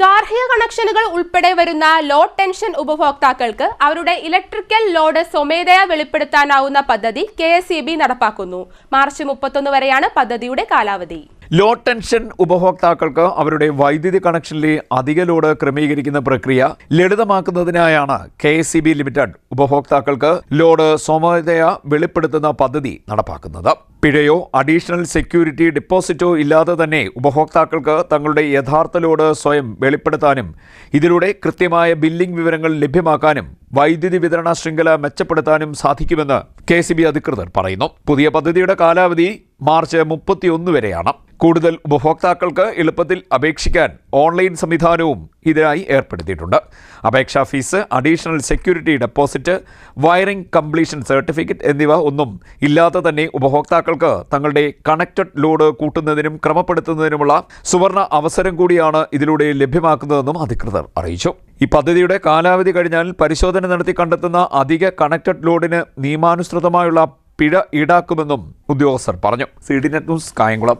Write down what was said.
ഗാർഹിക കണക്ഷനുകൾ ഉൾപ്പെടെ വരുന്ന ലോ ടെൻഷൻ ഉപഭോക്താക്കൾക്ക് അവരുടെ ഇലക്ട്രിക്കൽ ലോഡ് സ്വമേധയാ വെളിപ്പെടുത്താനാവുന്ന പദ്ധതി കെ നടപ്പാക്കുന്നു. മാർച്ച് മുപ്പത്തൊന്ന് വരെയാണ് പദ്ധതിയുടെ കാലാവധി. ലോ ടെൻഷൻ ഉപഭോക്താക്കൾക്ക് അവരുടെ വൈദ്യുതി കണക്ഷനിലെ അധിക ലോഡ് ക്രമീകരിക്കുന്ന പ്രക്രിയ ലളിതമാക്കുന്നതിനായാണ് K S C B limited ഉപഭോക്താക്കൾക്ക് ലോഡ് സ്വമേധയാ വെളിപ്പെടുത്തുന്ന പദ്ധതി നടപ്പാക്കുന്നത്. പിഴയോ അഡീഷണൽ സെക്യൂരിറ്റി ഡെപ്പോസിറ്റോ ഇല്ലാതെ തന്നെ ഉപഭോക്താക്കൾക്ക് തങ്ങളുടെ യഥാർത്ഥ ലോഡ് സ്വയം വെളിപ്പെടുത്താനും ഇതിലൂടെ കൃത്യമായ ബില്ലിംഗ് വിവരങ്ങൾ ലഭ്യമാക്കാനും വൈദ്യുതി വിതരണ ശൃംഖല മെച്ചപ്പെടുത്താനും സാധിക്കുമെന്ന് കെ അധികൃതർ പറയുന്നു. പുതിയ പദ്ധതിയുടെ കാലാവധി മാർച്ച് മുപ്പത്തിയൊന്ന് വരെയാണ്. കൂടുതൽ ഉപഭോക്താക്കൾക്ക് എളുപ്പത്തിൽ അപേക്ഷിക്കാൻ ഓൺലൈൻ സംവിധാനവും ഇതിനായി ഏർപ്പെടുത്തിയിട്ടുണ്ട്. അപേക്ഷാ fees additional security deposit wiring completion certificate എന്നിവ ഒന്നും ഇല്ലാതെ തന്നെ ഉപഭോക്താക്കൾക്ക് തങ്ങളുടെ കണക്റ്റഡ് ലോഡ് കൂട്ടുന്നതിനും ക്രമപ്പെടുത്തുന്നതിനുമുള്ള സുവർണ അവസരം കൂടിയാണ് ഇതിലൂടെ ലഭ്യമാക്കുന്നതെന്നും അധികൃതർ അറിയിച്ചു. ഈ പദ്ധതിയുടെ കാലാവധി കഴിഞ്ഞാൽ പരിശോധന നടത്തി കണ്ടെത്തുന്ന അധിക കണക്റ്റഡ് ലോഡിന് നിയമാനുസൃതമായുള്ള പിഴ ഈടാക്കുമെന്നും ഉദ്യോഗസ്ഥർ പറഞ്ഞു. C D net news Kayamkulam.